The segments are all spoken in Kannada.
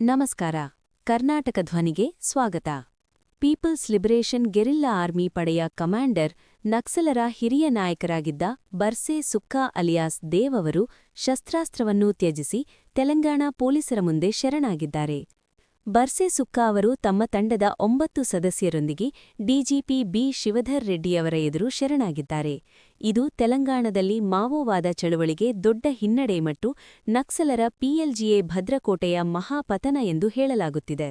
ನಮಸ್ಕಾರ. ಕರ್ನಾಟಕ ಧ್ವನಿಗೆ ಸ್ವಾಗತ. ಪೀಪಲ್ಸ್ ಲಿಬರೇಷನ್ ಗೆರಿಲ್ಲಾ ಆರ್ಮಿ ಪಡೆಯ ಕಮಾಂಡರ್, ನಕ್ಸಲರ ಹಿರಿಯ ನಾಯಕರಾಗಿದ್ದ ಬರ್ಸೆ ಸುಕ್ಕಾ ಅಲಿಯಾಸ್ ದೇವ್ ಅವರು ಶಸ್ತ್ರಾಸ್ತ್ರವನ್ನು ತ್ಯಜಿಸಿ ತೆಲಂಗಾಣ ಪೊಲೀಸರ ಮುಂದೆ ಶರಣಾಗಿದ್ದಾರೆ. ಬರ್ಸೆ ಸುಕ್ಕಾ ಅವರು ತಮ್ಮ ತಂಡದ ಒಂಬತ್ತು ಸದಸ್ಯರೊಂದಿಗೆ ಡಿಜಿಪಿ ಬಿ ಶಿವಧರ್ ರೆಡ್ಡಿಯವರ ಎದುರು ಶರಣಾಗಿದ್ದಾರೆ. ಇದು ತೆಲಂಗಾಣದಲ್ಲಿ ಮಾವೋವಾದ ಚಳುವಳಿಗೆ ದೊಡ್ಡ ಹಿನ್ನಡೆ ಮತ್ತು ನಕ್ಸಲರ ಪಿಎಲ್ಜಿಎ ಭದ್ರಕೋಟೆಯ ಮಹಾಪತನ ಎಂದು ಹೇಳಲಾಗುತ್ತಿದೆ.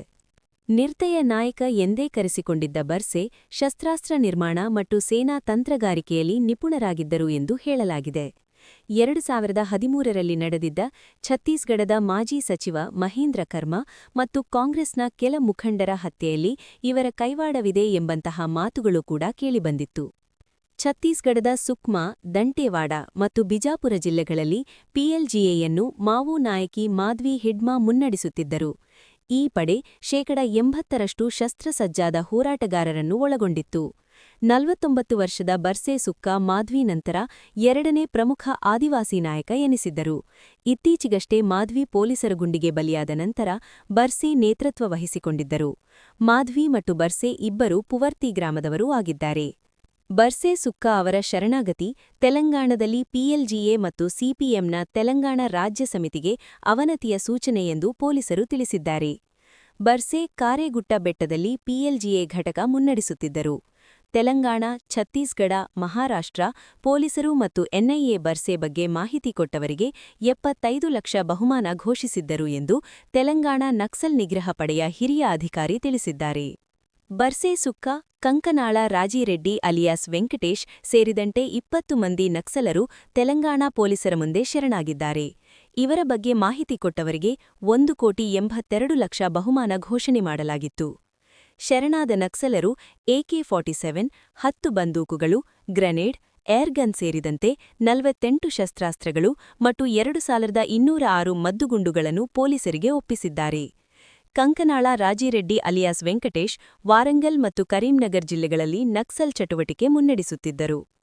ನಿರ್ದಯ ನಾಯಕ ಎಂದೇ ಕರೆಸಿಕೊಂಡಿದ್ದ ಬರ್ಸೆ ಶಸ್ತ್ರಾಸ್ತ್ರ ನಿರ್ಮಾಣ ಮತ್ತು ಸೇನಾ ತಂತ್ರಗಾರಿಕೆಯಲ್ಲಿ ನಿಪುಣರಾಗಿದ್ದರು ಎಂದು ಹೇಳಲಾಗಿದೆ. ಎರಡು ಸಾವಿರದ ಹದಿಮೂರರಲ್ಲಿ ನಡೆದಿದ್ದ ಛತ್ತೀಸ್ಗಢದ ಮಾಜಿ ಸಚಿವ ಮಹೇಂದ್ರ ಕರ್ಮ ಮತ್ತು ಕಾಂಗ್ರೆಸ್ನ ಕೆಲ ಮುಖಂಡರ ಹತ್ಯೆಯಲ್ಲಿ ಇವರ ಕೈವಾಡವಿದೆ ಎಂಬಂತಹ ಮಾತುಗಳು ಕೂಡ ಕೇಳಿಬಂದಿತ್ತು. ಛತ್ತೀಸ್ಗಢದ ಸುಕ್ಮಾ, ದಂಟೇವಾಡ ಮತ್ತು ಬಿಜಾಪುರ ಜಿಲ್ಲೆಗಳಲ್ಲಿ ಪಿಎಲ್ಜಿಎಯನ್ನು ಮಾವೋ ನಾಯಕಿ ಮಾಧ್ವಿ ಹಿಡ್ಮಾ ಮುನ್ನಡೆಸುತ್ತಿದ್ದರು. ಈ ಪಡೆ ಶೇಕಡ ಎಂಬತ್ತರಷ್ಟು ಶಸ್ತ್ರಸಜ್ಜಾದ ಹೋರಾಟಗಾರರನ್ನು ಒಳಗೊಂಡಿತ್ತು. ನಲವತ್ತೊಂಬತ್ತು ವರ್ಷದ ಬರ್ಸೆ ಸುಕ್ಕ ಮಾಧ್ವಿ ನಂತರ ಎರಡನೇ ಪ್ರಮುಖ ಆದಿವಾಸಿ ನಾಯಕ ಎನಿಸಿದ್ದರು. ಇತ್ತೀಚೆಗಷ್ಟೇ ಮಾಧ್ವಿ ಪೊಲೀಸರ ಗುಂಡಿಗೆ ಬಲಿಯಾದ ನಂತರ ಬರ್ಸೆ ನೇತೃತ್ವ ವಹಿಸಿಕೊಂಡಿದ್ದರು. ಮಾಧ್ವಿ ಮತ್ತು ಬರ್ಸೆ ಇಬ್ಬರು ಪುವರ್ತಿ ಗ್ರಾಮದವರೂ ಆಗಿದ್ದಾರೆ. ಬರ್ಸೆ ಸುಕ್ಕ ಅವರ ಶರಣಾಗತಿ ತೆಲಂಗಾಣದಲ್ಲಿ ಪಿಎಲ್ಜಿಎ ಮತ್ತು ಸಿಪಿಎಂನ ತೆಲಂಗಾಣ ರಾಜ್ಯ ಸಮಿತಿಗೆ ಅವನತಿಯ ಸೂಚನೆ ಎಂದು ಪೊಲೀಸರು ತಿಳಿಸಿದ್ದಾರೆ. ಬರ್ಸೆ ಕಾರೆಗುಟ್ಟ ಬೆಟ್ಟದಲ್ಲಿ ಪಿಎಲ್ಜಿಎ ಘಟಕ ಮುನ್ನಡೆಸುತ್ತಿದ್ದರು. ತೆಲಂಗಾಣ, ಛತ್ತೀಸ್ಗಢ, ಮಹಾರಾಷ್ಟ್ರ ಪೊಲೀಸರು ಮತ್ತು ಎನ್ಐಎ ಬರ್ಸೆ ಬಗ್ಗೆ ಮಾಹಿತಿ ಕೊಟ್ಟವರಿಗೆ ಎಪ್ಪತ್ತೈದು ಲಕ್ಷ ಬಹುಮಾನ ಘೋಷಿಸಿದ್ದರು ಎಂದು ತೆಲಂಗಾಣ ನಕ್ಸಲ್ ನಿಗ್ರಹ ಪಡೆಯ ಹಿರಿಯ ಅಧಿಕಾರಿ ತಿಳಿಸಿದ್ದಾರೆ. ಬರ್ಸೆ ಸುಕ್ಕ, ಕಂಕನಾಳ ರಾಜಿರೆಡ್ಡಿ ಅಲಿಯಾಸ್ ವೆಂಕಟೇಶ್ ಸೇರಿದಂತೆ ಇಪ್ಪತ್ತು ಮಂದಿ ನಕ್ಸಲರು ತೆಲಂಗಾಣ ಪೊಲೀಸರ ಮುಂದೆ ಶರಣಾಗಿದ್ದಾರೆ. ಇವರ ಬಗ್ಗೆ ಮಾಹಿತಿ ಕೊಟ್ಟವರಿಗೆ ಒಂದು ಕೋಟಿ ಎಂಬತ್ತೆರಡು ಲಕ್ಷ ಬಹುಮಾನ ಘೋಷಣೆ ಮಾಡಲಾಗಿತ್ತು. ಶರಣಾದ ನಕ್ಸಲರು ಎಕೆ ಫಾರ್ಟಿ ಸೆವೆನ್, ಹತ್ತು ಬಂದೂಕುಗಳು, ಗ್ರೆನೇಡ್ ಏರ್ಗನ್ ಸೇರಿದಂತೆ ನಲವತ್ತೆಂಟು ಶಸ್ತ್ರಾಸ್ತ್ರಗಳು ಮತ್ತು ಎರಡು ಸಾವಿರದ ಇನ್ನೂರ ಆರು ಮದ್ದುಗುಂಡುಗಳನ್ನು ಪೊಲೀಸರಿಗೆ ಒಪ್ಪಿಸಿದ್ದಾರೆ. ಕಂಕನಾಳ ರಾಜಿರೆಡ್ಡಿ ಅಲಿಯಾಸ್ ವೆಂಕಟೇಶ್, ವಾರಂಗಲ್ ಮತ್ತು ಕರೀಂನಗರ್ ಜಿಲ್ಲೆಗಳಲ್ಲಿ ನಕ್ಸಲ್ ಚಟುವಟಿಕೆ ಮುನ್ನಡೆಸುತ್ತಿದ್ದರು.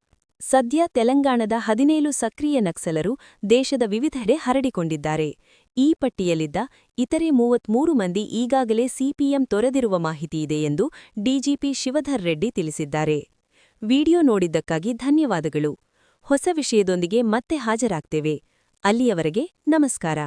ಸದ್ಯ ತೆಲಂಗಾಣದ ಹದಿನೇಳು ಸಕ್ರಿಯ ನಕ್ಸಲರು ದೇಶದ ವಿವಿಧೆಡೆ ಹರಡಿಕೊಂಡಿದ್ದಾರೆ. ಈ ಪಟ್ಟಿಯಲ್ಲಿದ್ದ ಇತರೆ ಮೂವತ್ಮೂರು ಮಂದಿ ಈಗಾಗಲೇ ಸಿಪಿಎಂ ತೊರೆದಿರುವ ಮಾಹಿತಿಯಿದೆ ಎಂದು ಡಿಜಿಪಿ ಶಿವಧರ್ ರೆಡ್ಡಿ ತಿಳಿಸಿದ್ದಾರೆ. ವಿಡಿಯೋ ನೋಡಿದ್ದಕ್ಕಾಗಿ ಧನ್ಯವಾದಗಳು. ಹೊಸ ವಿಷಯದೊಂದಿಗೆ ಮತ್ತೆ ಹಾಜರಾಗ್ತೇವೆ. ಅಲ್ಲಿಯವರೆಗೆ ನಮಸ್ಕಾರ.